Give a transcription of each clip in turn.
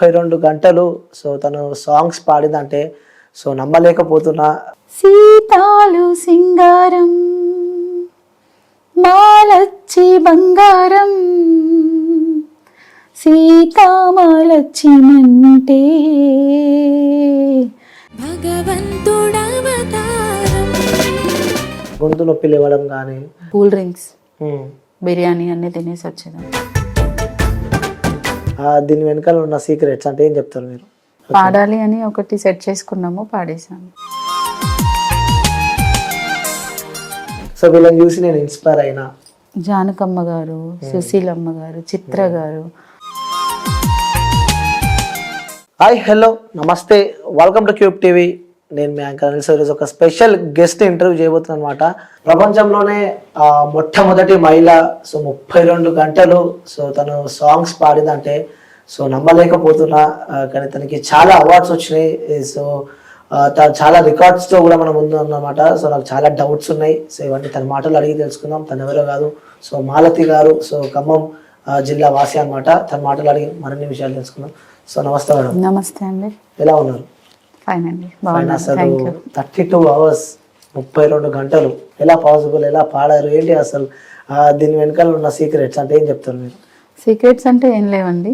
ముప్పై రెండు గంటలు. సో తను సాంగ్స్ పాడిందంటే సో నమ్మలేకపోతున్నా. సీతాలు సింగారం మాలచ్చి బంగారం సీతామాలచ్చినంటే గొంతు నొప్పి లేవడం కానీ కూల్ డ్రింక్స్ బిర్యానీ అన్నీ తినేసి వచ్చేదాం దీని వెనకాల ఉన్న సీక్రెట్స్ అంటే ఏం చెప్తారు మీరు? పాడాలి అని ఒకటి సెట్ చేసుకున్నాము పాడేసాము సో వీళ్ళని చూసి నేను ఇన్స్పైర్ అయినా? జానకమ్మ గారు సుశీలమ్మ గారు చిత్ర గారు. హాయ్ హలో నమస్తే. వెల్కమ్ టు క్యూబ్ టీవీ నేను మీ యాంకర్ అనిల్ ఈరోజు ఒక స్పెషల్ గెస్ట్ ఇంటర్వ్యూ చేయబోతున్నాను అనమాట ప్రపంచంలోనే మొట్టమొదటి మహిళ సో ముప్పై రెండు గంటలు సో తను సాంగ్స్ పాడిందంటే సో నమ్మలేకపోతున్నా కానీ తనకి చాలా అవార్డ్స్ వచ్చినాయి సో ఆ, త- చాలా records తో కూడా మనం ముందు అన్నమాట. సో నాకు చాలా డౌట్స్ ఉన్నాయి. సో ఇవన్నీ తన మాటలు అడిగి తెలుసుకుందాం. తను ఎవరో కాదు. సో మాలతి గారు సో ఖమ్మం జిల్లా వాసి అన్నమాట. తన మాటలు అడిగి మరిన్ని విషయాలు తెలుసుకుందాం. సో నమస్తే మేడం. నమస్తే అండి. ఎలా ఉన్నారు? ఫైన్ అండి. అసలు థర్టీ టూ అవర్స్ ముప్పై రెండు గంటలు. ఎలా పాసిబుల్ ఎలా పాడారు? ఏంటి అసలు? దీని వెనకాల ఉన్న సీక్రెట్స్ అంటే ఏం చెప్తారు మీరు? సీక్రెట్స్ అంటే ఏం లేవండి.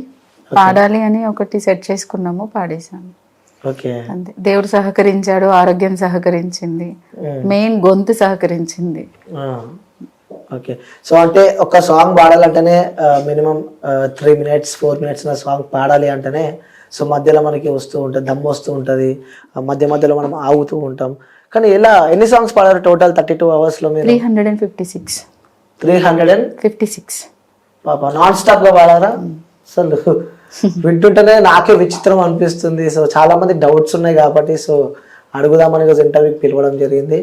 పాడాలి అని ఒకటి సెట్ చేసుకున్నాము పాడేసాము ఓకే. అంతే. దేవుడు సహకరించాడు ఆరోగ్యం సహకరించింది. మెయిన్ గొంతు సహకరించింది. ఓకే. సో అంటే ఒక song పాడాలంటేనే minimum three minutes four minutes song పాడాలి అంటేనే సో మధ్యలో మనకి వస్తూ ఉంటుంది దమ్ వస్తూ ఉంటుంది. మధ్య మధ్యలో మనం ఆగుతూ ఉంటాం. కానీ ఎలా ఎన్ని సాంగ్స్ పాడారు టోటల్ థర్టీ టూ అవర్స్లో మీరు? Three hundred and fifty six three hundred and fifty six పాప నాన్ స్టాప్గా పాడారా? అసలు వింటుంటేనే నాకే విచిత్రం అనిపిస్తుంది. సో చాలా మంది డౌట్స్ ఉన్నాయి కాబట్టి సో అడుగుదామని ఈరోజు ఇంటర్వ్యూకి పిలవడం జరిగింది.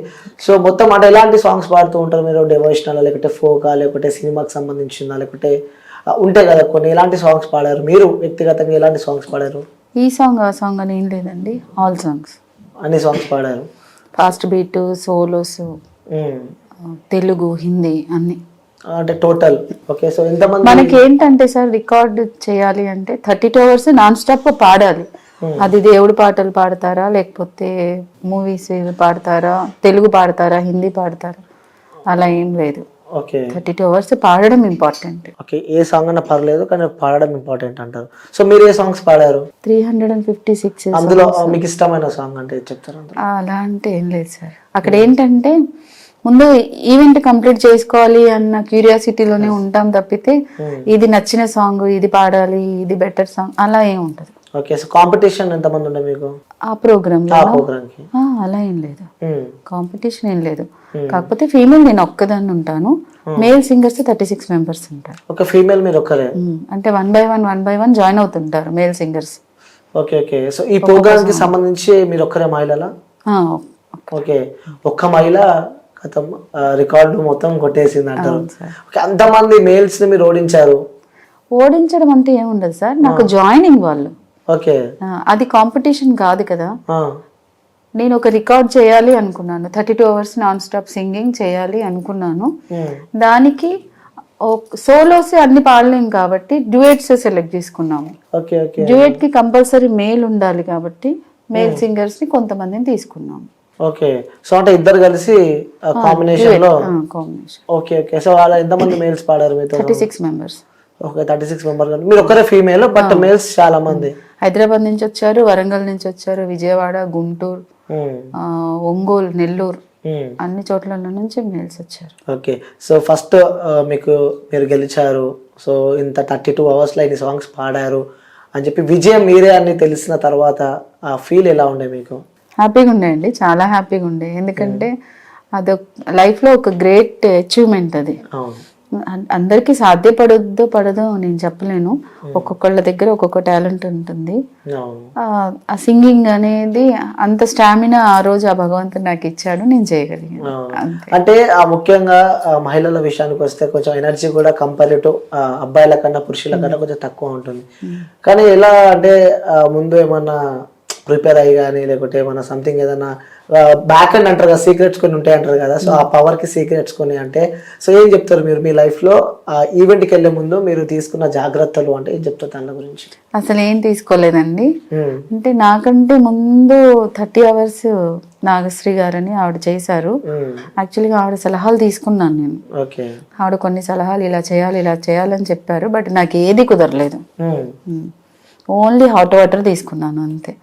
సో మొత్తం అంటే ఎలాంటి సాంగ్స్ పాడుతూ ఉంటారు మీరు? డెవోషనల్ లేకపోతే ఫోకా లేకపోతే సినిమాకి సంబంధించిందా లేకపోతే ఉంటాయి కదా కొన్ని ఎలాంటి సాంగ్స్ పాడారు? మీరు వ్యక్తిగతంగా ఎలాంటి సాంగ్స్ పాడారు? ఈ సాంగ్ ఆ సాంగ్ అని ఏం లేదండి. ఆల్ సాంగ్స్ అన్ని సాంగ్స్ పాడారు? Fast beat solos. Telugu Hindi అన్ని. అంటే టోటల్ ఓకే సో ఎంతమంది మనకి ఏంటంటే సార్ రికార్డ్ చేయాలి అంటే thirty two hours non stop పాడాలి అది దేవుడు పాటలు పాడతారా? లేకపోతే మూవీస్ పాడతారా? తెలుగు పాడతారా? హిందీ పాడతారా? అలా ఏం లేదు. థర్టీ టూ అవర్స్ పాడడం ఇంపార్టెంట్ ఓకే ఏ సాంగ్ అన్నా పర్లేదు కానీ పాడడం ఇంపార్టెంట్ అంటారు. సో మీరు ఏ సాంగ్స్ పాడారు? Three hundred and fifty six అందులో మీకు ఇష్టమైన సాంగ్ అంటే చెప్తారా? అలా అంటే ఏం లేదు సార్ అక్కడ ఏంటంటే ముందు ఈవెంట్ కంప్లీట్ చేసుకోవాలి అన్న క్యూరియాసిటీలోనే ఉంటాం తప్పితే ఇది నచ్చిన సాంగ్ ఇది పాడాలి ఇది బెటర్ సాంగ్ అలా ఏం ఉంటది ఓకే సో కాంపిటీషన్ ఎంతమంది ఉండే మీకు? ఆ ప్రోగ్రామ్ ఆ ప్రోగ్రామ్కి. అలా ఏం లేదు. కాంపిటీషన్ ఏం లేదు. కాకపోతే ఫీమేల్ నేను ఒక్కదాన్ని ఉంటాను. Male singers thirty six members ఉంటారు. ఒక ఫీమేల్ మీరు ఒక్కరే? ఉమ్, అంటే one by one one by one join అవుతుంటారు male singers okay okay so ఈ ప్రోగ్రామ్కి సంబంధించి మీరు ఒక్కరే మహిళలా? ఓకే ఒక్క మహిళ గతం రికార్డు మొత్తం కొట్టేసింది అంటారు అంతమంది మేల్స్ని మీరు ఓడించారు? ఓడించడం అంటే ఏముండదు సార్. నాకు జాయినింగ్ వాళ్ళు. ఓకే అది కాంపిటీషన్ కాదు కదా. నేను ఒక రికార్డ్ చేయాలి అనుకున్నాను. Thirty two hours non stop singing చేయాలి అనుకున్నాను. ఉమ్, దానికి సోలోస్ అన్ని పాడలేం కాబట్టి డ్యూయట్స్ సెలెక్ట్ చేసుకున్నాము. ఓకే ఓకే డ్యూయట్కి కంపల్సరీ మేల్ ఉండాలి కాబట్టి మేల్ సింగర్స్ని కొంతమందిని తీసుకున్నాము. ఓకే సో అంటే ఇద్దరు కలిసి కాంబినేషన్లో? ఓకే ఓకే సో అలా ఎంతమంది మేల్స్ పాడారు మీతో? Thirty six members. Okay thirty six member మీరు ఒక్కరే ఫీమేల్ బట్ మేల్స్ చాలా మంది. హైదరాబాద్ నుంచి వచ్చారు వరంగల్ నుంచి వచ్చారు విజయవాడ గుంటూరు. ఒంగోలు నెల్లూరు. అన్ని చోట్ల నుంచి మేల్స్ వచ్చారు. ఓకే. సో ఫస్ట్ మీకు మీరు గెలిచారు. సో ఇంత థర్టీ టూ అవర్స్లో ఇన్ని సాంగ్స్ పాడారు అని చెప్పి విజయం మీరే అని తెలిసిన తర్వాత ఆ ఫీల్ ఎలా ఉండే మీకు? హ్యాపీగా ఉండే అండి. చాలా హ్యాపీగా ఉండే. ఎందుకంటే అదొక లైఫ్లో ఒక గ్రేట్ అచీవ్మెంట్ అది. అందరికీ సాధ్యపడొద్దో పడదో నేను చెప్పలేను. ఒక్కొక్కళ్ళ దగ్గర ఒక్కొక్క టాలెంట్ ఉంటుంది. ఆ, సింగింగ్ అనేది అంత స్టామినా ఆ రోజు ఆ భగవంతుడు నాకు ఇచ్చాడు నేను చేయగలిగాను. అంటే ఆ ముఖ్యంగా మహిళల విషయానికి వస్తే కొంచెం ఎనర్జీ కూడా కంపేర్ టు అబ్బాయిల కన్నా పురుషుల కన్నా కొంచెం తక్కువ ఉంటుంది. కానీ ఎలా అంటే ముందు ఏమన్నా ప్రిపేర్ అయ్యి కానీ లేకపోతే ఏమైనా సంథింగ్ ఏదైనా బ్యాక్ అండ్ అంటారు కదా సీక్రెట్స్ కొన్ని ఉంటాయి అంటారు కదా సో ఆ పవర్కి సీక్రెట్స్ కొన్ని అంటే సో ఏం చెప్తారు మీరు మీ లైఫ్లో? ఆ ఈవెంట్కి వెళ్ళే ముందు మీరు తీసుకున్న జాగ్రత్తలు అంటే ఏం చెప్తారు దాని గురించి? అసలు ఏం తీసుకోలేదండి. ఉమ్, అంటే నాకంటే ముందు థర్టీ అవర్స్ నాగశ్రీ గారని ఆవిడ చేశారు. యాక్చువల్గా ఆవిడ సలహాలు తీసుకున్నాను నేను. ఓకే ఆవిడ కొన్ని సలహాలు ఇలా చేయాలి ఇలా చేయాలని చెప్పారు బట్ నాకు ఏది కుదరలేదు. ఓన్లీ హాట్ వాటర్ తీసుకున్నాను అంతే.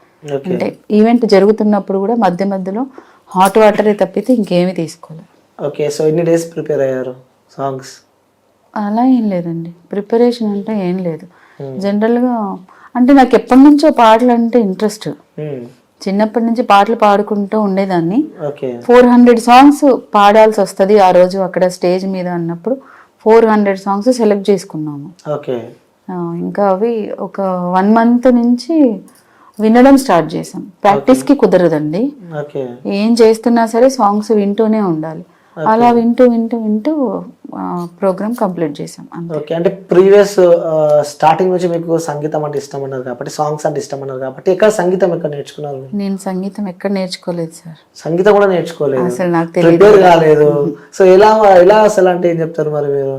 అంటే ఈవెంట్ జరుగుతున్నప్పుడు కూడా మధ్య మధ్యలో హాట్ వాటరే తప్పితే ఇంకేమీ తీసుకోలేదు ఓకే సో ఎన్ని డేస్ ప్రిపేర్ అయ్యారు సాంగ్స్ అలా ఏం లేదండి. ప్రిపరేషన్ అంటే ఏం లేదు. జనరల్గా అంటే నాకు ఎప్పటి నుంచో పాటలు అంటే ఇంట్రెస్ట్ చిన్నప్పటి నుంచి పాటలు పాడుకుంటూ ఉండేదాన్ని. ఫోర్ హండ్రెడ్ సాంగ్స్ పాడాల్సి వస్తుంది ఆ రోజు అక్కడ స్టేజ్ మీద అన్నప్పుడు ఫోర్ హండ్రెడ్ సాంగ్స్ సెలెక్ట్ చేసుకున్నాము. ఇంకా అవి ఒక వన్ మంత్ నుంచి వినడం స్టార్ట్ చేసాం ప్రాక్టీస్కి కుదరదండి. ఓకే ఏం చేస్తున్నా సరే సాంగ్స్ వింటూనే ఉండాలి. అలా వింటూ వింటూ వింటూ ప్రోగ్రామ్ కంప్లీట్ చేసాం ఓకే అంటే ప్రీవియస్ స్టార్టింగ్ నుంచి మీకు సంగీతం అంటే ఇష్టం అన్నారు కాబట్టి సాంగ్స్ అంటే ఇష్టం అన్నారు కాబట్టి ఎక్కడ సంగీతం ఎక్కడ నేర్చుకున్నారు? నేను సంగీతం ఎక్కడ నేర్చుకోలేదు సార్. సంగీతం కూడా నేర్చుకోలేదు. అసలు నాకు తెలియదు కాలేదు. సో ఎలా ఎలా అసలు అంటే ఏం చెప్తారు మరి మీరు?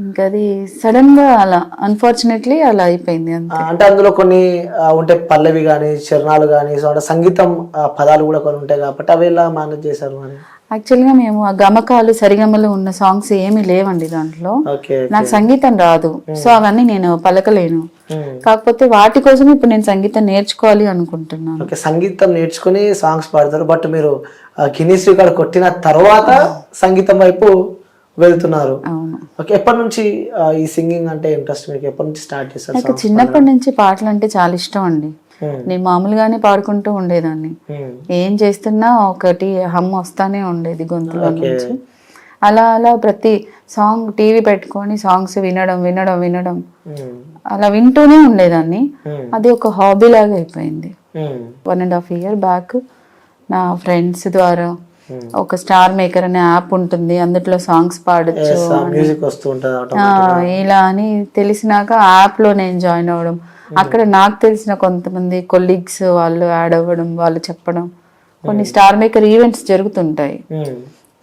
ఇంకా అది సడన్గా అలా అన్ఫార్చునేట్లీ అలా అయిపోయింది అంటే అందులో కొన్ని ఆ, ఉంటాయి పల్లవి కానీ చరణాలు కానీ సంగీతం పదాలు కూడా కొన్ని ఉంటాయి కాబట్టి అవి ఎలా మేనేజ్ చేశారు మరి? యాక్చువల్గా మేము ఆ గమకాలు సరిగమలు ఉన్న సాంగ్స్ ఏమీ లేవండి దాంట్లో. నాకు సంగీతం రాదు. సో అవన్నీ నేను పలకలేను. కాకపోతే వాటి కోసం ఇప్పుడు నేను సంగీతం నేర్చుకోవాలి అనుకుంటున్నాను. సంగీతం నేర్చుకుని సాంగ్స్ పాడతారు. బట్ మీరు గిన్నీస్ రికార్డ్ కొట్టిన తర్వాత సంగీతం వైపు వెళ్తున్నారు ఓకే ఎప్పటి నుంచి ఈ సింగింగ్ అంటే ఇంట్రెస్ట్ మీకు ఎప్పటి నుంచి స్టార్ట్ నాకు చిన్నప్పటి నుంచి పాటలు అంటే చాలా ఇష్టం అండి. నేను మామూలుగానే పాడుకుంటూ ఉండేదాన్ని. ఏం చేస్తున్నా ఒకటి హమ్ వస్తానే ఉండేది గొంతులో నుంచి అలా అలా ప్రతి సాంగ్ టీవీ పెట్టుకొని సాంగ్స్ వినడం వినడం వినడం. అలా వింటూనే ఉండేదాన్ని. అది ఒక హాబీ లాగా అయిపోయింది. One and half year back నా ఫ్రెండ్స్ ద్వారా. ఒక స్టార్ మేకర్ అనే యాప్ ఉంటుంది అందులో సాంగ్స్ పాడొచ్చు మ్యూజిక్ వస్తూ ఉంటుంది. ఇలా అని తెలిసినాక యాప్లో నేను జాయిన్ అవ్వడం. అక్కడ నాకు తెలిసిన కొంతమంది కొలీగ్స్ వాళ్ళు యాడ్ అవ్వడం వాళ్ళు చెప్పడం. కొన్ని స్టార్ మేకర్ ఈవెంట్స్ జరుగుతుంటాయి. Hmm.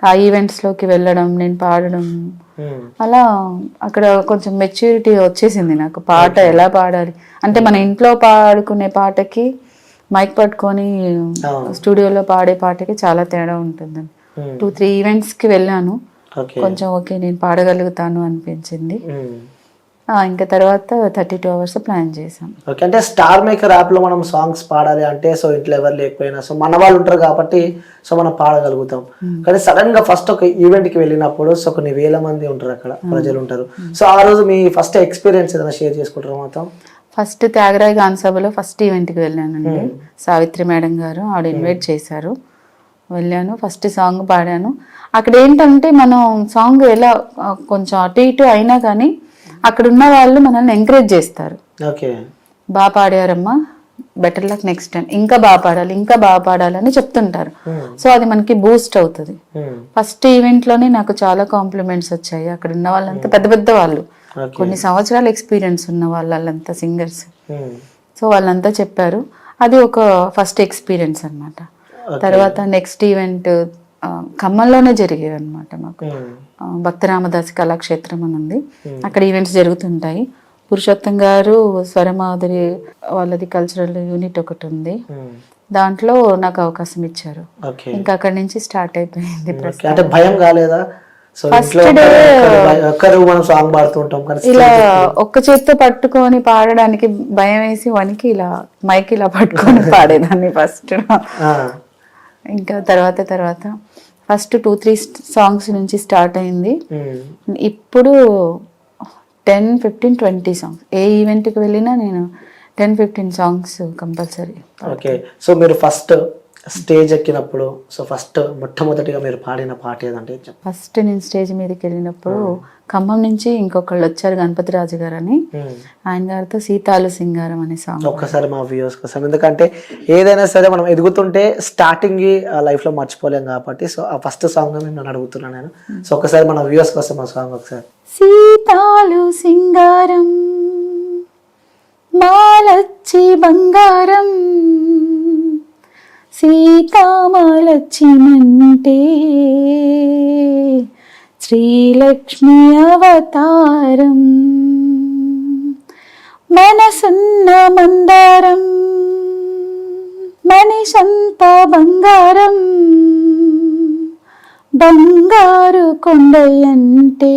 ఆ ఈవెంట్స్లోకి వెళ్ళడం నేను పాడడం. Hmm. అలా అక్కడ కొంచెం మెచ్యూరిటీ వచ్చేసింది నాకు. పాట ఎలా పాడాలి? అంటే మన ఇంట్లో పాడుకునే పాటకి మైక్ పట్టుకొని. స్టూడియోలో పాడే పాటకి చాలా తేడా ఉంటుంది Hmm. టూ త్రీ ఈవెంట్స్కి వెళ్ళాను. కొంచెం ఓకే నేను పాడగలుగుతాను అనిపించింది. Hmm. ఇంకా తర్వాత థర్టీ టూ అవర్స్ ప్లాన్ చేసాం ఓకే అంటే స్టార్ మేకర్ యాప్లో మనం సాంగ్స్ పాడాలి అంటే సో ఇంట్లో ఎవరు లేకపోయినా సో మన వాళ్ళు ఉంటారు కాబట్టి సో మనం పాడగలుగుతాం. కానీ సడన్గా ఫస్ట్ ఒక ఈవెంట్కి వెళ్ళినప్పుడు సో కొన్ని వేల మంది ఉంటారు అక్కడ ప్రజలు ఉంటారు. సో ఆ రోజు మీ ఫస్ట్ ఎక్స్పీరియన్స్ ఏదైనా షేర్ చేసుకుంటారు మొత్తం ఫస్ట్ త్యాగరాయ గాన సభలో ఫస్ట్ ఈవెంట్కి వెళ్ళానండి. సావిత్రి మేడం గారు ఆవిడ ఇన్వైట్ చేశారు. వెళ్ళాను ఫస్ట్ సాంగ్ పాడాను. అక్కడ ఏంటంటే మనం సాంగ్ ఎలా కొంచెం అటు ఇటు అయినా కానీ అక్కడ ఉన్న వాళ్ళు మనల్ని ఎంకరేజ్ చేస్తారు. బాగా పాడారమ్మా బెటర్ లక్ నెక్స్ట్ టైం. ఇంకా బాగా పాడాలి ఇంకా బాగా పాడాలని చెప్తుంటారు. సో అది మనకి బూస్ట్ అవుతుంది. ఫస్ట్ ఈవెంట్లోనే నాకు చాలా కాంప్లిమెంట్స్ వచ్చాయి. అక్కడ ఉన్న వాళ్ళంతా పెద్ద పెద్ద వాళ్ళు. కొన్ని సంవత్సరాల ఎక్స్పీరియన్స్ ఉన్న వాళ్ళంతా సింగర్స్ సో వాళ్ళంతా చెప్పారు. అది ఒక ఫస్ట్ ఎక్స్పీరియన్స్ అన్నమాట. తర్వాత నెక్స్ట్ ఈవెంట్ ఖమ్మంలోనే జరిగేది అనమాట మాకు ఆ, భక్తరామదాస్ కళాక్షేత్రం అని ఉంది. అక్కడ ఈవెంట్స్ జరుగుతుంటాయి. పురుషోత్తం గారు స్వరమాధురి వాళ్ళది కల్చరల్ యూనిట్ ఒకటి ఉంది. దాంట్లో నాకు అవకాశం ఇచ్చారు. ఇంకా అక్కడి నుంచి స్టార్ట్ అయిపోయింది భయం కాలేదా? ఒక్కరు మనం సాంగ్ ఇలా ఒక్క చేత్తో పట్టుకొని పాడడానికి భయం వేసి వనికి ఇలా మైక్ ఇలా పట్టుకొని పాడేదాన్ని ఫస్ట్ ఇంకా తర్వాత తర్వాత ఫస్ట్ టూ త్రీ సాంగ్స్ నుంచి స్టార్ట్ అయింది. ఉమ్, ఇప్పుడు టెన్ ఫిఫ్టీన్ ట్వంటీ సాంగ్స్ ఏ ఈవెంట్కి వెళ్ళినా నేను ten fifteen songs compulsory okay so మీరు ఫస్ట్ స్టేజ్ ఎక్కినప్పుడు సో ఫస్ట్ మొట్టమొదటిగా మీరు పాడిన పాట ఏదంటే ఫస్ట్ నేను స్టేజ్ మీదకి వెళ్ళినప్పుడు ఖమ్మం నుంచి ఇంకొకళ్ళు వచ్చారు గణపతి రాజు గారు అని. ఆయన గారితో సీతాలు సింగారం అనే సాంగ్ ఒక్కసారి మా వ్యూస్ కోసం ఎందుకంటే ఏదైనా సరే మనం ఎదుగుతుంటే స్టార్టింగ్ లైఫ్లో మర్చిపోలేం కాబట్టి సో ఆ ఫస్ట్ సాంగ్ నన్ను అడుగుతున్నాను నేను. సో ఒకసారి మన వ్యూస్ కోసం ఆ సాంగ్ ఒకసారి. సీతాలు సింగారం మాలచ్చి బంగారం సీతామలచ్చినంటే శ్రీలక్ష్మి అవతారం మనసున్న మందారం మనిషంత బంగారం బంగారు కొండయంటే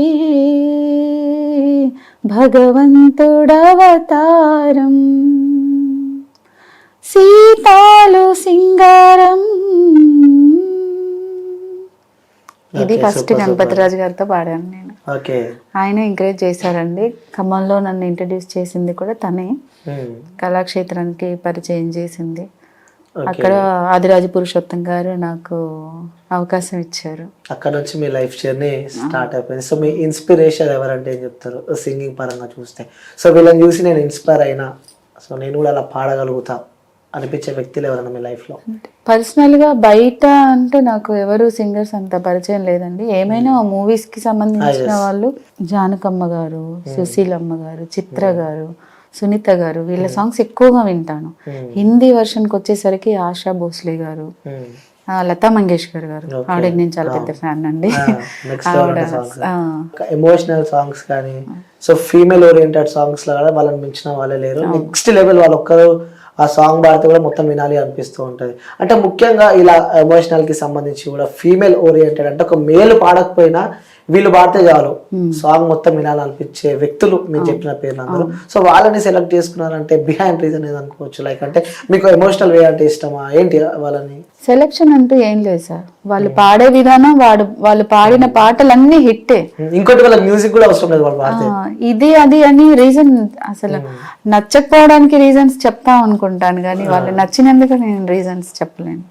భగవంతుడవతారం. సీతాలు సింగారం. ఇది ఫస్ట్ గణపతి. రాజు గారితో పాడాను నేను. ఓకే ఆయన ఎంకరేజ్ చేశారండి. ఖమ్మంలో నన్ను ఇంట్రడ్యూస్ చేసింది కూడా తనే. ఉమ్, కళాక్షేత్రానికి పరిచయం చేసింది. అక్కడ ఆదిరాజు పురుషోత్తం గారు నాకు అవకాశం ఇచ్చారు. అక్కడ నుంచి మీ లైఫ్ జర్నీ స్టార్ట్ అయిపోయింది. సో మీ ఇన్స్పిరేషన్ ఎవరంటే ఏం చెప్తారు? సింగింగ్ పరంగా చూస్తే. సో వీళ్ళని చూసి నేను ఇన్స్పైర్ అయినా. సో నేను కూడా అలా పాడగలుగుతా. అనిపించే వ్యక్తులు ఎవరన్నా మీ లైఫ్లో? పర్సనల్గా బయట అంటే నాకు ఎవరు సింగర్స్ అంత పరిచయం లేదండి. ఏమైనా మూవీస్కి సంబంధించిన వాళ్ళు జానకమ్మ గారు సుశీలమ్మ గారు చిత్ర గారు సునీత గారు వీళ్ళ సాంగ్స్ ఎక్కువగా వింటాను. హిందీ వర్షన్కి వచ్చేసరికి ఆశా భోస్లే గారు లతా మంగేష్కర్ గారు. ఆవిడకి నేను చాలా పెద్ద ఫ్యాన్ అండి. ఆవిడ ఎమోషనల్ సాంగ్స్ కానీ సో ఫీమేల్ ఓరియంటెడ్ సాంగ్స్లో కూడా వాళ్ళని మించిన వాళ్ళే లేరు. నెక్స్ట్ లెవెల్ వాళ్ళు ఒక్కరు ఆ సాంగ్ పాడితే కూడా మొత్తం వినాలి అనిపిస్తూ ఉంటుంది. అంటే ముఖ్యంగా ఇలా ఎమోషనల్కి సంబంధించి కూడా ఫీమేల్ ఓరియంటెడ్ అంటే ఒక మేలు పాడకపోయినా వీళ్ళు పాడితే చాలు. సాంగ్ మొత్తం వినాలనిపించే వ్యక్తులు మీరు చెప్పిన పేర్లు అందరూ సో వాళ్ళని సెలెక్ట్ చేసుకున్నారంటే బిహైండ్ రీజన్ ఏది అనుకోవచ్చు? లైక్ అంటే మీకు ఎమోషనల్ వే అంటే ఇష్టమా? ఏంటి వాళ్ళని? సెలక్షన్ అంటూ ఏం లేదు సార్. వాళ్ళు పాడే విధానం వాడు వాళ్ళు పాడిన పాటలన్నీ హిట్టే. ఇంకోటి వాళ్ళ మ్యూజిక్ కూడా అవసరం లేదు వాళ్ళు ఇది అది అని రీజన్ అసలు నచ్చకపోవడానికి రీజన్స్ చెప్తాం అనుకుంటాను కానీ వాళ్ళు నచ్చినందుకు నేను రీజన్స్ చెప్పలేను.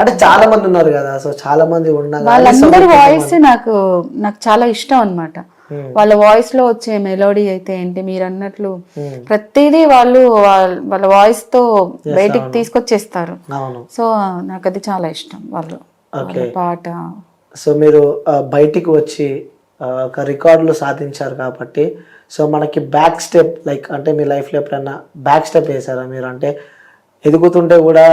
అంటే చాలా మంది ఉన్నారు కదా సో చాలా మంది ఉండగా వాళ్ళందరి వాయిస్ నాకు నాకు చాలా ఇష్టం అన్నమాట. వాళ్ళ వాయిస్లో వచ్చే మెలోడీ అయితే ఏంటి మీరు అన్నట్లు ప్రతిదీ వాళ్ళు వాళ్ళ- వాయిస్తో బయటికి తీసుకొచ్చేస్తారు. అవును. సో నాకు అది చాలా ఇష్టం వాళ్ళు. పాట. సో మీరు బయటికి వచ్చి ఒక రికార్డులు సాధించారు కాబట్టి సో మనకి బ్యాక్ స్టెప్ లైక్ అంటే మీ లైఫ్లో ఎప్పుడైనా బ్యాక్ స్టెప్ వేసారా మీరు? అంటే ఎదుగుతుంటే కూడా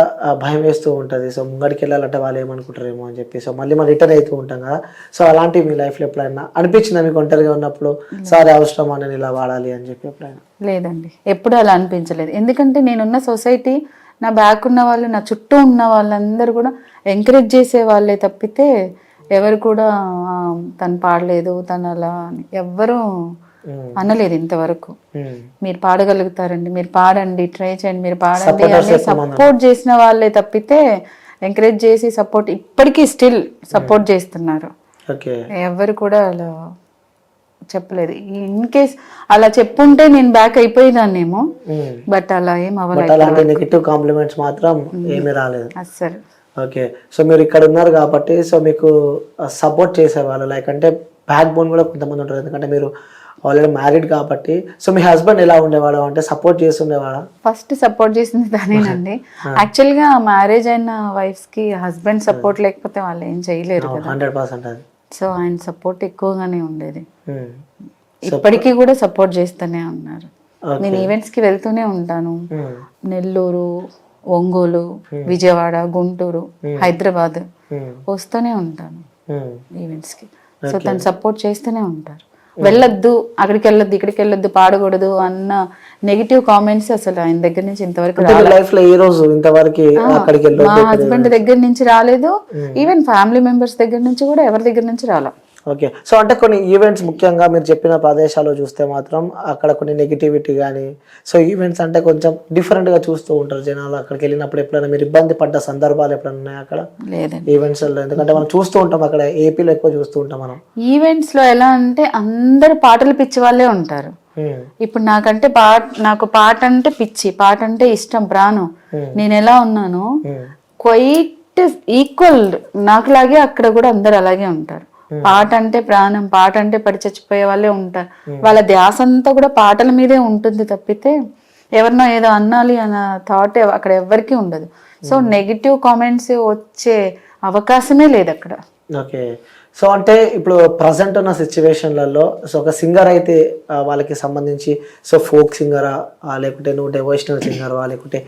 భయం వేస్తూ ఉంటుంది. సో ముంగడికి వెళ్ళాలంటే వాళ్ళు ఏమనుకుంటారేమో అని చెప్పి. సో మళ్ళీ మనం రిటర్న్ అవుతూ ఉంటాం కదా. సో అలాంటివి మీ లైఫ్లో ఎప్పుడైనా అనిపించిందా మీకు ఒంటరిగా ఉన్నప్పుడు? సరే అవసరమా? నేను ఇలా వాడాలి అని చెప్పి ఎప్పుడైనా? లేదండి. ఎప్పుడు అలా అనిపించలేదు. ఎందుకంటే నేనున్న సొసైటీ నా బ్యాక్ ఉన్న వాళ్ళు నా చుట్టూ ఉన్న వాళ్ళందరూ కూడా ఎంకరేజ్ చేసే వాళ్ళే తప్పితే ఎవరు కూడా "ఆ, తను పాడలేదు తను అలా అని. ఎవ్వరూ అనలేదు ఇంతవరకు. మీరు పాడగలుగుతారండి. మీరు పాడండి ట్రై చేయండి మీరు పాడండి అని సపోర్ట్ చేసిన వాళ్ళే తప్పితే ఎంకరేజ్ చేసి సపోర్ట్ ఇప్పటికీ స్టిల్ సపోర్ట్ చేస్తున్నారు. ఎవరు కూడా అలా చెప్పలేదు. ఇన్ కేస్ అలా చెప్పుంటే నేను బ్యాక్ అయిపోయేదాన్నేమో. బట్ అలా ఏం అవ్వలేదు అలాంటి నెగిటివ్ కాంప్లిమెంట్స్ మాత్రం ఏమీ రాలేదు. అస్సలు. ఓకే. సో మీరు ఇక్కడ ఉన్నారు కాబట్టి సో మీకు సపోర్ట్ చేసేవాళ్ళు. లైక్ అంటే బ్యాక్ బోన్ కూడా కొంతమంది ఉంటారు. ఎందుకంటే మీరు ఆల్రెడీ మ్యారీడ్ కాబట్టి. సో మీ హస్బెండ్ ఎలా ఉండేవాడు? అంటే సపోర్ట్ చేస్తుండేవాడా? ఫస్ట్ సపోర్ట్ చేసింది తనేనండి. యాక్చువల్గా మ్యారేజ్ అయిన వైఫ్స్కి హస్బెండ్ సపోర్ట్ లేకపోతే వాళ్ళు ఏం చేయలేరు హండ్రెడ్ పర్సెంట్ అది. సో ఆయన సపోర్ట్ ఎక్కువగానే ఉండేది. ఇప్పటికీ కూడా సపోర్ట్ చేస్తూనే ఉన్నారు. నేను ఈవెంట్స్కి వెళ్తూనే ఉంటాను. నెల్లూరు ఒంగోలు విజయవాడ గుంటూరు హైదరాబాద్. వస్తూనే ఉంటాను. ఈవెంట్స్కి సో తను సపోర్ట్ చేస్తూనే ఉంటారు. వెళ్ళొద్దు అక్కడికి వెళ్ళొద్దు ఇక్కడికి వెళ్ళొద్దు పాడకూడదు అన్న నెగిటివ్ కామెంట్స్ అసలు ఆయన దగ్గర నుంచి ఇంతవరకు మీ లైఫ్లో ఏ రోజు ఇంతవరకు అక్కడికి మా వెళ్ళొద్దు. హస్బెండ్ దగ్గర నుంచి రాలేదు. ఈవెన్ ఫ్యామిలీ మెంబర్స్ దగ్గర నుంచి కూడా ఎవరి దగ్గర నుంచి రాలా. ఓకే. సో అంటే కొన్ని ఈవెంట్స్ ముఖ్యంగా మీరు చెప్పిన ప్రదేశాల్లో చూస్తే మాత్రం అక్కడ కొన్ని నెగిటివిటీ కానీ సో ఈవెంట్స్ అంటే కొంచెం డిఫరెంట్గా చూస్తూ ఉంటారు జనాలు అక్కడికి వెళ్ళినప్పుడు ఎప్పుడైనా మీరు ఇబ్బంది పడ్డ సందర్భాలు ఎప్పుడైనా ఉన్నాయా అక్కడ? ఈవెంట్స్ ఎందుకంటే మనం చూస్తూ ఉంటాం అక్కడ ఏపీలో ఎక్కువ చూస్తూ ఉంటాం మనం. ఈవెంట్స్లో ఎలా అంటే అందరు పాటలు పిచ్చి వాళ్ళే ఉంటారు. ఇప్పుడు నాకంటే పాట నాకు పాట అంటే పిచ్చి పాట అంటే ఇష్టం ప్రాణం. నేను ఎలా ఉన్నానో క్వైట్ ఈక్వల్ నాకులాగే అక్కడ కూడా అందరు అలాగే ఉంటారు. పాట అంటే ప్రాణం పాట అంటే పడి చచ్చిపోయే వాళ్ళే ఉంటారు. వాళ్ళ ధ్యాస అంతా కూడా పాటల మీదే ఉంటుంది తప్పితే ఎవరినో ఏదో అనాలి అన్న థాట్ అక్కడ ఎవరికీ ఉండదు. సో నెగిటివ్ కామెంట్స్ వచ్చే అవకాశమే లేదు అక్కడ. ఓకే. సో అంటే ఇప్పుడు ప్రజెంట్ ఉన్న సిచ్యువేషన్లలో సో ఒక సింగర్ అయితే వాళ్ళకి సంబంధించి సో ఫోక్ సింగరా లేకుంటే నువ్వు డెవోషనల్ సింగరా లేకుంటే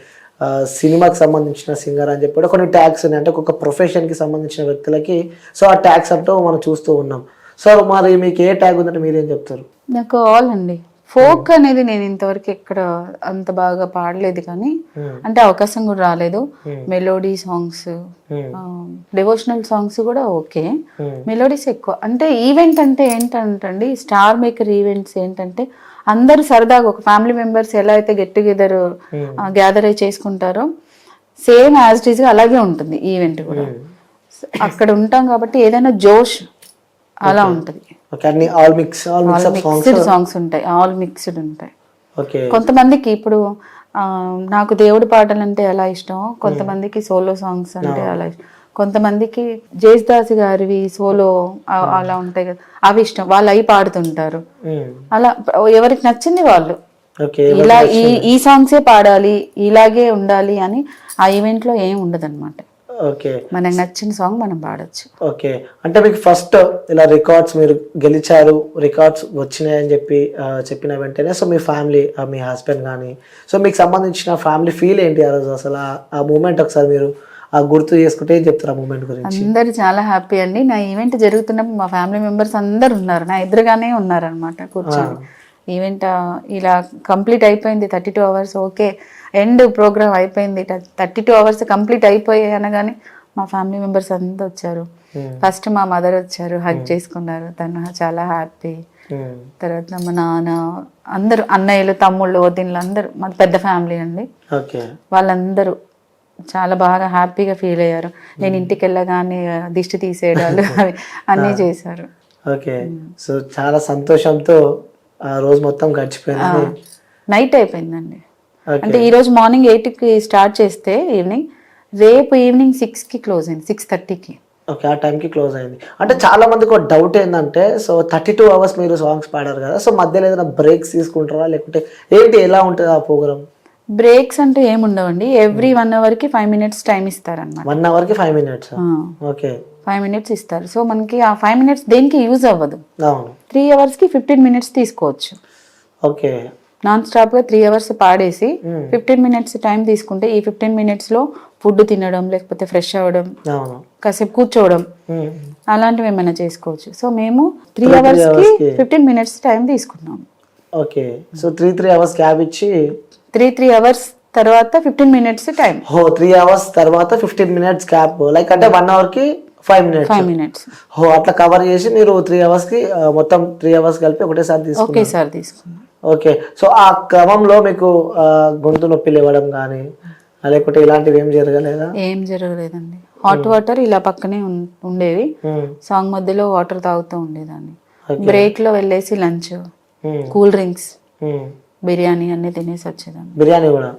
సినిమాకి సంబంధించిన సింగర్ అని చెప్పి కొన్ని ట్యాగ్స్ ఉన్నాయి. అంటే ఒక ప్రొఫెషన్కి సంబంధించిన వ్యక్తులకి. సో ఆ ట్యాగ్స్ అంటూ మనం చూస్తూ ఉన్నాం. సో మరి మీకు ఏ ట్యాగ్ ఉందంటే మీరేం చెప్తారు? నాకు ఆల్ అండి. ఫోక్ అనేది నేను ఇంతవరకు ఎక్కడ అంత బాగా పాడలేదు కానీ Hmm. అంటే అవకాశం కూడా రాలేదు. Melody songs Hmm. Devotional songs కూడా ఓకే. Hmm. మెలోడీస్ ఎక్కువ. అంటే ఈవెంట్ అంటే ఏంటంటండి స్టార్ మేకర్ ఈవెంట్స్ ఏంటంటే అందరూ సరదాగా ఒక ఫ్యామిలీ మెంబర్స్ ఎలా అయితే గెట్ టుగెదర్ గ్యాదర్ అయి చేసుకుంటారో సేమ్ యాజ్ ఇట్ ఈస్గా అలాగే ఉంటుంది ఈవెంట్ కూడా. అక్కడ ఉంటాం కాబట్టి ఏదైనా జోష్ అలా ఉంటుంది. ఆల్ మిక్స్డ్ సాంగ్స్ ఉంటాయి ఆల్ మిక్స్డ్ ఉంటాయి. కొంతమందికి ఇప్పుడు నాకు దేవుడి పాటలు అంటే ఎలా ఇష్టం కొంతమందికి సోలో సాంగ్స్ అంటే అలా ఇష్టం. కొంతమందికి జేసుదాస్ గారివి సోలో అలా ఉంటాయి కదా. అవి ఇష్టం. వాళ్ళు అవి పాడుతుంటారు. అలా ఎవరికి నచ్చింది వాళ్ళు. ఓకే ఇలా ఈ ఈ సాంగ్సే పాడాలి ఇలాగే ఉండాలి అని ఆ ఈవెంట్లో ఏం ఉండదు ఓకే. మనకు నచ్చిన సాంగ్ మనం పాడొచ్చు. ఓకే. అంటే మీకు ఫస్ట్ ఇలా రికార్డ్స్ మీరు గెలిచారు రికార్డ్స్ వచ్చినాయని చెప్పి చెప్పిన వెంటనే సో మీ ఫ్యామిలీ మీ హస్బెండ్ కానీ సో మీకు సంబంధించిన ఫ్యామిలీ ఫీల్ ఏంటి ఆ రోజు అసలు? ఆ మూమెంట్ ఒకసారి మీరు ఆ గుర్తు చేసుకుంటే చెప్తారు ఆ మూమెంట్ గురించి. అందరు చాలా హ్యాపీ అండి. నా ఈవెంట్ జరుగుతున్నప్పుడు మా ఫ్యామిలీ మెంబర్స్ అందరు ఉన్నారు. నా ఎదురుగానే ఉన్నారు అనమాట కూర్చొని. ఈవెంట్ ఇలా కంప్లీట్ అయిపోయింది thirty two hours. Okay end programme అయిపోయింది. థర్టీ టూ అవర్స్ కంప్లీట్ అయిపోయాయి అనగానే మా ఫ్యామిలీ మెంబర్స్ అంతా వచ్చారు. ఫస్ట్ మా మదర్ వచ్చారు హగ్ చేసుకున్నారు. తను చాలా హ్యాపీ. తర్వాత మా నాన్న అందరూ అన్నయ్యలు తమ్ముళ్ళు వదినలు అందరూ మాది పెద్ద ఫ్యామిలీ అండి. వాళ్ళందరూ చాలా బాగా హ్యాపీగా ఫీల్ అయ్యారు. నేను ఇంటికి వెళ్ళగానే దిష్టి తీసేయడాలు అవి అన్నీ చేశారు. ఓకే. సో చాలా సంతోషంతో ఆ రోజు మొత్తం గడిచిపోయింది. నైట్ అయిపోయిందండి. అంటే ఈ రోజు మార్నింగ్ ఎయిట్కి స్టార్ట్ చేస్తే ఈవినింగ్ రేపు ఈవినింగ్ సిక్స్కి క్లోజ్ అయింది సిక్స్ థర్టీకి. ఓకే ఆ టైంకి క్లోజ్ అయింది. అంటే చాలా మందికి ఒక డౌట్ ఏంటంటే సో థర్టీ టూ అవర్స్ మీరు సాంగ్స్ పాడారు కదా సో మధ్యలో ఏదైనా బ్రేక్స్ తీసుకుంటారా లేకుంటే ఏంటి ఎలా ఉంటుంది ఆ ప్రోగ్రామ్? బ్రేక్స్ అంటే ఏముండవండి. ఎవ్రీ వన్ అవర్కి ఫైవ్ మినిట్స్ టైం ఇస్తారనమాట one అవర్కి five minutes. Okay. Five minutes ఇస్తారు. సో మనకి ఆ ఫైవ్ మినిట్స్ దేనికి యూజ్ అవ్వదు. త్రీ అవర్స్కి ఫిఫ్టీన్ మినిట్స్ తీసుకోవచ్చు. ఓకే. నాన్ స్టాప్గా త్రీ అవర్స్ పాడేసి ఫిఫ్టీన్ మినిట్స్ టైం తీసుకుంటే ఈ ఫిఫ్టీన్ మినిట్స్లో ఫుడ్ తినడం లేకపోతే ఫ్రెష్ అవ్వడం కాసేపు కూర్చోవడం ఉమ్. అలాంటివి ఏమైనా చేసుకోవచ్చు. సో మేము త్రీ hours కి. ఫిఫ్టీన్ మినిట్స్ టైం తీసుకున్నాం okay. So three three hours cab ఇచ్చి త్రీ త్రీ అవర్స్ తర్వాత ఫిఫ్టీన్ మినిట్స్ టైం. హో త్రీ అవర్స్ తర్వాత ఫిఫ్టీన్ మినిట్స్ క్యాబ్ లైక్ అంటే వన్ అవర్కి ఫైవ్ మినిట్స్ ఫైవ్ మినిట్స్ హో అట్లా కవర్ చేసి మీరు త్రీ అవర్స్కి ఆ, మొత్తం త్రీ అవర్స్ కలిపి ఒకటేసారి తీసుకున్నారు ఒకేసారి తీసుకున్నాం ఓకే సో ఆ క్రమంలో మీకు గొంతు నొప్పి లేవడం కానీ లేకుంటే ఇలాంటివి ఏం జరగలేదా? ఏం జరగలేదండి. హాట్ వాటర్ ఇలా పక్కనే ఉండేవి. సాంగ్ మధ్యలో వాటర్ తాగుతూ ఉండేదాన్ని. బ్రేక్లో వెళ్ళేసి lunch. Cool drinks um. Biryani అన్ని తినేసి వచ్చేదాన్ని. బిర్యానీ కూడా?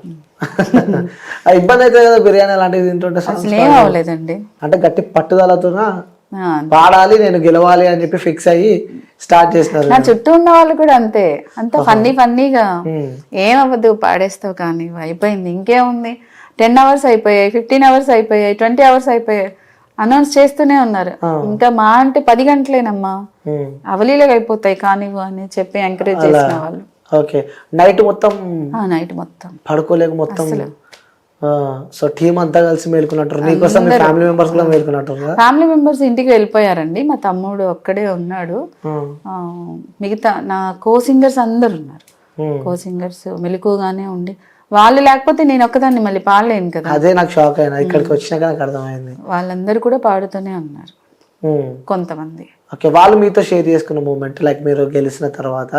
ఇబ్బంది అయితే కదా బిర్యానీ అలాంటివి తింటుంటే అసలు అవ్వలేదండి. అంటే గట్టి పట్టుదలతోన? ఆ, పాడాలి నేను గెలవాలి అని చెప్పి ఫిక్స్ అయ్యి స్టార్ట్ చేసినారు నా చుట్టూ ఉన్న వాళ్ళు కూడా అంతే. అంత ఫన్నీ ఫన్నీగా. ఏమవ్వదు పాడేస్తావు కానీ అయిపోయింది ఇంకేముంది? టెన్ అవర్స్ అయిపోయాయి ఫిఫ్టీన్ అవర్స్ అయిపోయాయి ట్వంటీ అవర్స్ అయిపోయాయి. అనౌన్స్ చేస్తూనే ఉన్నారు. ఇంకా మా అంటే పది గంటలేనమ్మా. అవలీలగా అయిపోతాయి కానివ్వు అని చెప్పి ఎంకరేజ్ చేసిన వాళ్ళు. ఓకే. నైట్ మొత్తం నైట్ మొత్తం. పడుకోలేక మొత్తం సో టీం అంతా కలిసి మేలుకున్నట్టు. నీకోసం ఫ్యామిలీ మెంబర్స్ కూడా మేలుకున్నట్టు ఫ్యామిలీ మెంబర్స్ ఇంటికి వెళ్ళిపోయారండి. మా తమ్ముడు ఒక్కడే ఉన్నాడు. మిగతా నా కో సింగర్స్ అందరు ఉన్నారు. కో సింగర్స్ మెలకుగానే ఉండి వాళ్ళు లేకపోతే నేను ఒక్కదాన్ని మళ్ళీ పాడలేను కదా. అదే నాకు షాక్ అయినా. ఇక్కడికి వచ్చినాక నాకు అర్థమైంది. వాళ్ళందరూ కూడా పాడుతూనే ఉన్నారు. కొంతమంది. ఓకే వాళ్ళు మీతో షేర్ చేసుకున్న మూమెంట్ లైక్ మీరు గెలిచిన తర్వాత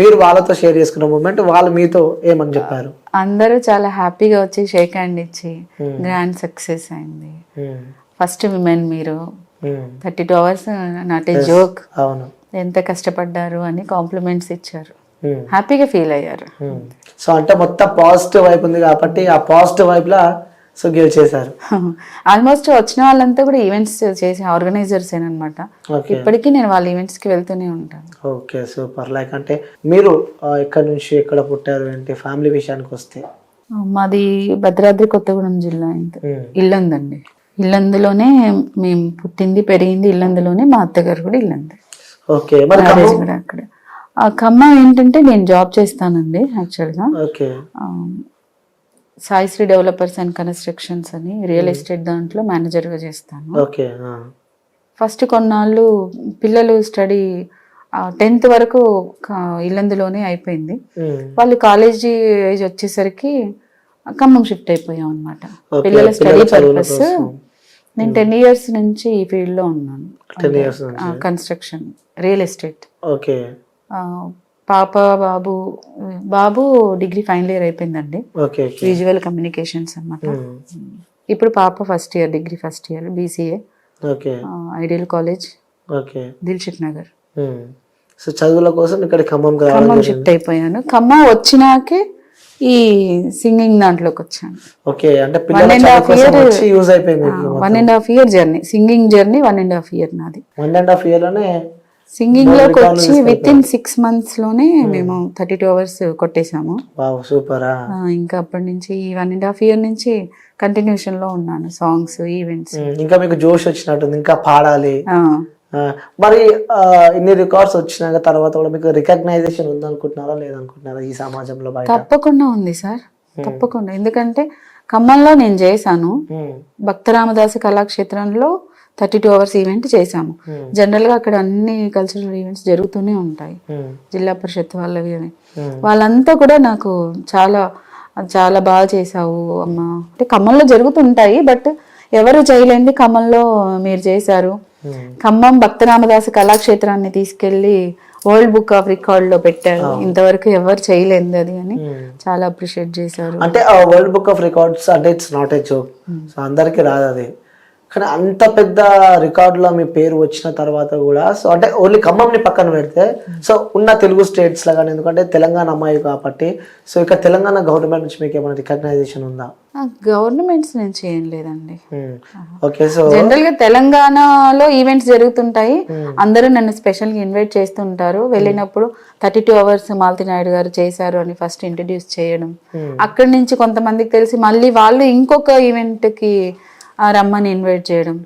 మీరు వాళ్ళతో షేర్ చేసుకున్న మూమెంట్ వాళ్ళు మీతో ఏమని చెప్పారు? అందరూ చాలా హ్యాపీగా వచ్చి షేక్ హ్యాండ్ ఇచ్చి గ్రాండ్ సక్సెస్ అయింది. ఫస్ట్ విమెన్ మీరు. Thirty two hours not a joke అవును. ఎంత కష్టపడ్డారు అని కాంప్లిమెంట్స్ ఇచ్చారు. హ్యాపీగా ఫీల్ అయ్యారు. సో అంటే మొత్తం పాజిటివ్ వైపు ఉంది కాబట్టి ఆ పాజిటివ్ వైపులా సో గెలిచేశారు. ఆల్మోస్ట్ వచ్చిన వాళ్ళంతా కూడా ఈవెంట్స్ చేసే ఆర్గనైజర్స్ అనమాట ఇప్పటికీ నేను వాళ్ళ ఈవెంట్స్కి వెళ్తూనే ఉంటాను. ఓకే సూపర్ లైక్ అంటే మీరు ఎక్కడి నుంచి ఎక్కడ పుట్టారు ఏంటి? ఫ్యామిలీ విషయానికి వస్తే. మాది భద్రాద్రి కొత్తగూడెం జిల్లా ఇంత ఉమ్, ఇల్లు ఉందండి ఇల్లందులోనే మేము పుట్టింది పెరిగింది ఇల్లందులోనే మా అత్తగారు కూడా ఇల్లందు ఓకే అక్కడ. ఆ ఖమ్మం ఏంటంటే నేను జాబ్ చేస్తానండి యాక్చువల్గా okay Saisri developers and constructions అని రియల్ ఎస్టేట్ దాంట్లో మేనేజర్గా చేస్తాను. ఓకే. ఫస్ట్ కొన్నాళ్ళు పిల్లలు స్టడీ టెన్త్ వరకు ఇల్లందులోనే అయిపోయింది. ఉమ్. వాళ్ళు కాలేజీ ఏజ్ వచ్చేసరికి ఖమ్మం షిఫ్ట్ అయిపోయాం అనమాట పిల్లల స్టడీ పర్పస్. నేను టెన్ ఇయర్స్ నుంచి ఈ ఫీల్డ్లో ఉన్నాను 10 years నుంచి. Construction real estate. ఓకే. పాప బాబు బాబు డిగ్రీ ఫైనల్ ఇయర్ అయిపోయిందండి. విజువల్ కమ్యూనికేషన్స్ అన్నమాట. ఉమ్. ఇప్పుడు పాప first year degree first year BCA okay. Ideal college okay. Dilsukhnagar. So చదువుల కోసం ఇక్కడ ఖమ్మం జరిగింది. షిఫ్ట్ అయిపోయాను. ఖమ్మం వచ్చినాకే ఈ సింగింగ్ దాంట్లోకి వచ్చాను. ఓకే అంటే half కోసం year- వచ్చి యూజ్ అయిపోయింది one and half year journey singing journey one and half year నాది. వన్ అండ్ హాఫ్ ఇయర్లోనే సింగింగ్లోకి వచ్చి విత్ ఇన్ సిక్స్ మంత్స్లోనే మేము థర్టీ టూ అవర్స్ కొట్టేశాము వావ్ సూపరా ఇంకా అప్పటి నుంచి వన్ అండ్ హాఫ్ ఇయర్ నుంచి కంటిన్యూషన్లో ఉన్నాను సాంగ్స్ ఈవెంట్స్ ఇంకా మీకు జోష్ వచ్చినట్టుంది ఇంకా పాడాలి. మరి ఇన్ని రికార్డ్స్ వచ్చినాక తర్వాత కూడా మీకు రికగ్నైజేషన్ ఉందనుకుంటున్నారా లేదనుకుంటున్నారా ఈ సమాజంలో తప్పకుండా ఉంది సార్ తప్పకుండా. ఎందుకంటే ఖమ్మంలో నేను చేశాను. భక్తరామదాసు కళాక్షేత్రంలో థర్టీ టూ అవర్స్ ఈవెంట్ చేశాము. Hmm. జనరల్గా అక్కడ అన్ని కల్చరల్ ఈవెంట్స్ జరుగుతూనే ఉంటాయి. ఉమ్, జిల్లా పరిషత్ వాళ్ళవి అని. Hmm. వాళ్ళంతా కూడా నాకు చాలా చాలా బాగా చేసావు అమ్మ. అంటే ఖమ్మంలో జరుగుతుంటాయి బట్ ఎవరు చేయలేంది ఖమ్మంలో మీరు చేశారు. ఖమ్మం భక్తరామదాసు కళాక్షేత్రాన్ని తీసుకెళ్ళి వరల్డ్ బుక్ ఆఫ్ రికార్డ్లో పెట్టారు. ఇంతవరకు ఎవరు చేయలేదు అది అని. చాలా అప్రిషియేట్ చేశారు. అంటే వరల్డ్ బుక్ ఆఫ్ రికార్డ్స్ అంటే it's not a joke so అందరికీ రాదు అది. కానీ అంత పెద్ద రికార్డులో మీ పేరు వచ్చిన తర్వాత కూడా సో అంటే ఓన్లీ ఖమ్మంని పక్కన పెడితే సో ఉన్న తెలుగు స్టేట్స్లో కానీ ఎందుకంటే తెలంగాణ అమ్మాయి కాబట్టి సో ఇక తెలంగాణ గవర్నమెంట్ నుంచి మీకు ఏమైనా రికగ్నైజేషన్ ఉందా? గవర్నమెంట్స్ నుంచి ఏం లేదండి. ఓకే సో జనరల్గా తెలంగాణలో ఈవెంట్స్ జరుగుతుంటాయి. అందరూ నన్ను స్పెషల్గా ఇన్వైట్ చేస్తుంటారు. వెళ్ళినప్పుడు thirty two hours Malathi Naidu గారు చేశారు అని ఫస్ట్ ఇంట్రడ్యూస్ చేయడం. అక్కడి నుంచి కొంతమందికి తెలిసి మళ్ళీ వాళ్ళు ఇంకొక ఈవెంట్కి ఆ రమ్మని ఇన్వైట్ చేయడం.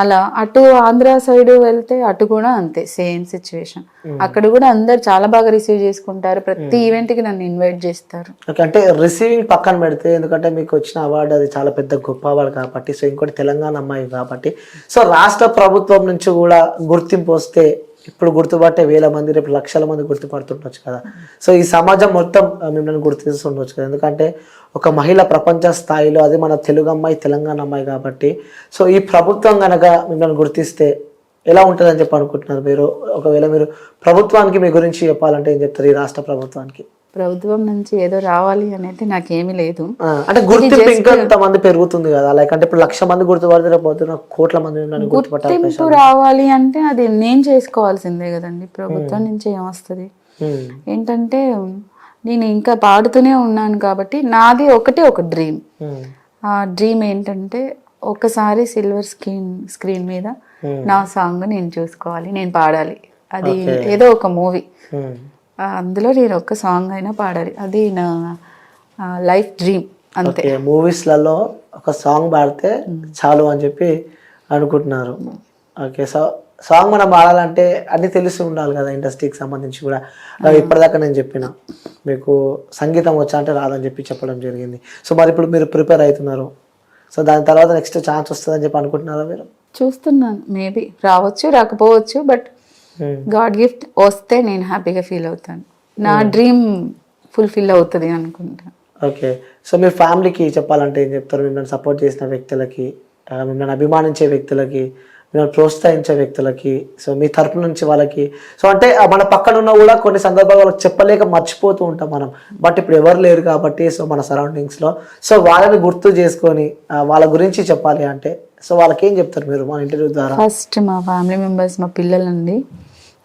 అలా అటు ఆంధ్ర సైడ్ వెళ్తే అటు కూడా అంతే సేమ్ సిచ్యువేషన్. అక్కడ కూడా అందరు చాలా బాగా రిసీవ్ చేసుకుంటారు. ప్రతి ఈవెంట్కి నన్ను ఇన్వైట్ చేస్తారు. అంటే రిసీవింగ్ పక్కన పెడితే ఎందుకంటే మీకు వచ్చిన అవార్డు అది చాలా పెద్ద గొప్ప అవార్డు కాబట్టి సో ఇంకోటి తెలంగాణ అమ్మాయి కాబట్టి. సో రాష్ట్ర ప్రభుత్వం నుంచి కూడా గుర్తింపు వస్తే ఇప్పుడు గుర్తుపట్టే వేల మంది రేపు లక్షల మంది గుర్తుపడుతుండొచ్చు కదా. సో ఈ సమాజం మొత్తం మిమ్మల్ని గుర్తిస్తుండొచ్చు కదా. ఎందుకంటే ఒక మహిళ ప్రపంచ స్థాయిలో అది మన తెలుగు అమ్మాయి తెలంగాణ అమ్మాయి కాబట్టి. సో ఈ ప్రభుత్వం కనుక మిమ్మల్ని గుర్తిస్తే ఎలా ఉంటుందని చెప్పి అనుకుంటున్నారు మీరు? ఒకవేళ మీరు ప్రభుత్వానికి మీ గురించి చెప్పాలంటే ఏం చెప్తారు ఈ రాష్ట్ర ప్రభుత్వానికి? ప్రభుత్వం నుంచి ఏదో రావాలి అనేది నాకేమీ లేదు. అంటే గుర్తింపు ఇంకా మంది పెరుగుతుంది కదా లైక్ అంటే ఇప్పుడు లక్ష మంది గుర్తుపడితే రేపు పొద్దున్న కోట్ల మంది గుర్తింపు రావాలి అంటే అది నేను చేసుకోవాల్సిందే కదండి. ప్రభుత్వం నుంచి ఏమొస్తుంది? ఏంటంటే నేను ఇంకా పాడుతూనే ఉన్నాను కాబట్టి నాది ఒకటే ఒక డ్రీమ్ ఆ డ్రీమ్ ఏంటంటే ఒకసారి సిల్వర్ స్క్రీన్ స్క్రీన్ మీద నా సాంగ్ నేను చూసుకోవాలి నేను పాడాలి. అది ఏదో ఒక మూవీ. అందులో నేను ఒక సాంగ్ అయినా పాడాలి. అది నా లైఫ్ డ్రీమ్ అంతే. మూవీస్లలో ఒక సాంగ్ పాడితే చాలు అని చెప్పి అనుకుంటున్నారు. ఓకే సో సాంగ్ మనం పాడాలంటే అన్ని తెలిసి ఉండాలి కదా ఇండస్ట్రీకి సంబంధించి కూడా. ఇప్పటిదాకా నేను చెప్పిన. మీకు సంగీతం వచ్చా అంటే రాదని చెప్పి చెప్పడం జరిగింది. సో మరి ఇప్పుడు మీరు ప్రిపేర్ అవుతున్నారు. సో దాని తర్వాత నెక్స్ట్ ఛాన్స్ వస్తుందని చెప్పి అనుకుంటున్నారా మీరు? చూస్తున్నాను మేబీ. రావచ్చు రాకపోవచ్చు బట్ గాడ్ గిఫ్ట్ వస్తే నేను హ్యాపీగా ఫీల్ అవుతాను. నా డ్రీమ్ ఫుల్ఫిల్ అవుతుంది అనుకుంటా. ఓకే. సో మీ ఫ్యామిలీకి చెప్పాలంటే ఏం చెప్తారు? మిమ్మల్ని సపోర్ట్ చేసిన వ్యక్తులకి మిమ్మల్ని అభిమానించే వ్యక్తులకి మిమ్మల్ని ప్రోత్సహించే వ్యక్తులకి సో మీ తరపు నుంచి వాళ్ళకి. సో అంటే మన పక్కన ఉన్న కూడా కొన్ని సందర్భాలు వాళ్ళకి చెప్పలేక మర్చిపోతూ ఉంటాం మనం. బట్ ఇప్పుడు ఎవరు లేరు కాబట్టి సో మన సరౌండింగ్స్లో. సో వాళ్ళని గుర్తు చేసుకొని వాళ్ళ గురించి చెప్పాలి అంటే సో వాళ్ళకి ఏం చెప్తారు మీరు మన ఇంటర్వ్యూ ద్వారా? ఫస్ట్ మా ఫ్యామిలీ మెంబర్స్ మా పిల్లలండి.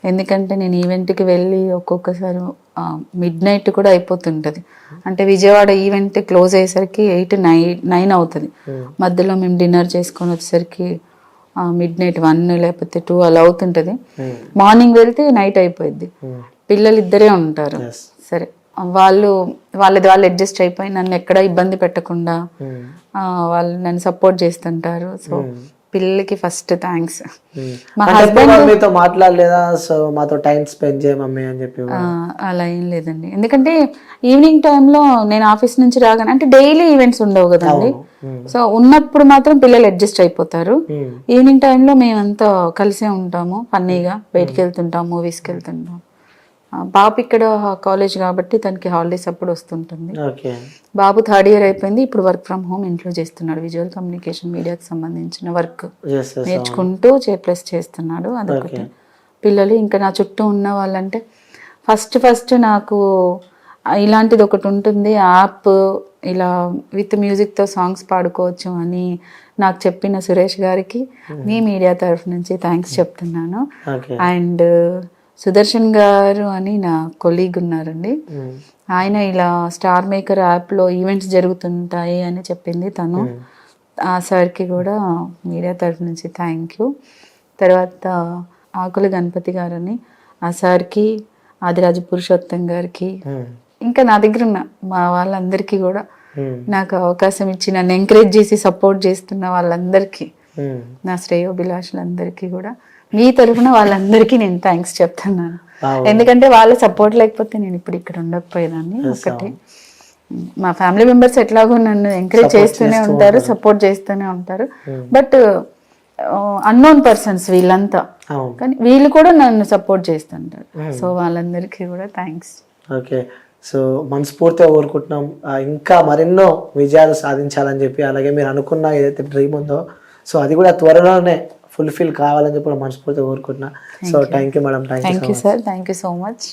ఎందుకంటే నేను ఈవెంట్కి వెళ్ళి ఒక్కొక్కసారి మిడ్ నైట్ కూడా అయిపోతుంటుంది. అంటే విజయవాడ ఈవెంట్ క్లోజ్ అయ్యేసరికి ఎయిట్ నైన్ నైన్ అవుతుంది. మధ్యలో మేము డిన్నర్ చేసుకొని వచ్చేసరికి మిడ్ నైట్ వన్ లేకపోతే టూ అలా అవుతుంటుంది. మార్నింగ్ వెళ్తే నైట్ అయిపోయింది పిల్లలు ఇద్దరే ఉంటారు. సరే. వాళ్ళు వాళ్ళది వాళ్ళు అడ్జస్ట్ అయిపోయి నన్ను ఎక్కడ ఇబ్బంది పెట్టకుండా ఆ, వాళ్ళు నన్ను సపోర్ట్ చేస్తుంటారు. సో పిల్లలకి ఫస్ట్ థ్యాంక్స్ మా ఎప్పుడు వాళ్ళు మీతో మాట్లాడలేదా? సో మాతో టైం స్పెండ్ చేయ మమ్మీ అని చెప్పి అలా ఏం లేదండి. ఎందుకంటే ఈవినింగ్ టైంలో నేను ఆఫీస్ నుంచి రాగానే అంటే డైలీ ఈవెంట్స్ ఉండవు కదండి. సో ఉన్నప్పుడు మాత్రం పిల్లలు అడ్జస్ట్ అయిపోతారు. Hmm. ఈవినింగ్ టైంలో మేమంతా కలిసే ఉంటాము ఫన్నీగా బయటికి వెళ్తుంటాం మూవీస్కి వెళ్తుంటాం బాబు ఇక్కడ కాలేజ్ కాబట్టి తనకి హాలిడేస్ అప్పుడు వస్తుంటుంది. బాబు థర్డ్ ఇయర్ అయిపోయింది ఇప్పుడు వర్క్ ఫ్రమ్ హోమ్ ఇంట్లో చేస్తున్నాడు. విజువల్ కమ్యూనికేషన్ మీడియాకి సంబంధించిన వర్క్ నేర్చుకుంటూ ప్లస్ చేస్తున్నాడు అదొకటి. పిల్లలు ఇంకా నా చుట్టూ ఉన్న వాళ్ళంటే ఫస్ట్ ఫస్ట్ నాకు ఇలాంటిది ఒకటి ఉంటుంది. యాప్ ఇలా విత్ మ్యూజిక్తో సాంగ్స్ పాడుకోవచ్చు అని నాకు చెప్పిన సురేష్ గారికి మీ మీడియా తరఫు నుంచి థ్యాంక్స్ చెప్తున్నాను. అండ్ సుదర్శన్ గారు అని నా కొలీగ్ ఉన్నారండి. ఆయన ఇలా స్టార్ మేకర్ యాప్లో ఈవెంట్స్ జరుగుతుంటాయి అని చెప్పింది తను. ఆ సార్కి కూడా మీడియా తరఫు నుంచి థ్యాంక్ యూ. తర్వాత ఆకుల గణపతి గారని ఆ సార్కి ఆదిరాజు పురుషోత్తం గారికి ఇంకా నా దగ్గర ఉన్న మా వాళ్ళందరికీ కూడా నాకు అవకాశం ఇచ్చి నన్ను ఎంకరేజ్ చేసి సపోర్ట్ చేస్తున్న వాళ్ళందరికీ నా శ్రేయోభిలాషులందరికీ కూడా మీ తరఫున వాళ్ళందరికీ నేను థ్యాంక్స్ చెప్తున్నాను. ఎందుకంటే వాళ్ళ సపోర్ట్ లేకపోతే నేను ఇప్పుడు ఇక్కడ ఉండకపోయేదాన్ని ఒకటి. మా ఫ్యామిలీ మెంబర్స్ ఎట్లాగో నన్ను ఎంకరేజ్ చేస్తూనే ఉంటారు సపోర్ట్ చేస్తూనే ఉంటారు. బట్ అన్నోన్ పర్సన్స్ వీళ్ళంతా. కానీ వీళ్ళు కూడా నన్ను సపోర్ట్ చేస్తుంటారు. సో వాళ్ళందరికీ కూడా థ్యాంక్స్ ఓకే సో మనస్ఫూర్తిగా కోరుకుంటున్నాం. ఇంకా మరెన్నో విజయాలు సాధించాలని చెప్పి అలాగే మీరు అనుకున్న ఏదైతే డ్రీమ్ ఉందో సో అది కూడా త్వరలోనే ఫుల్ఫిల్ కావాలని చెప్పి మనస్ఫూర్తిగా కోరుకుంటున్నా. So thank you madam thank you sir thank you so much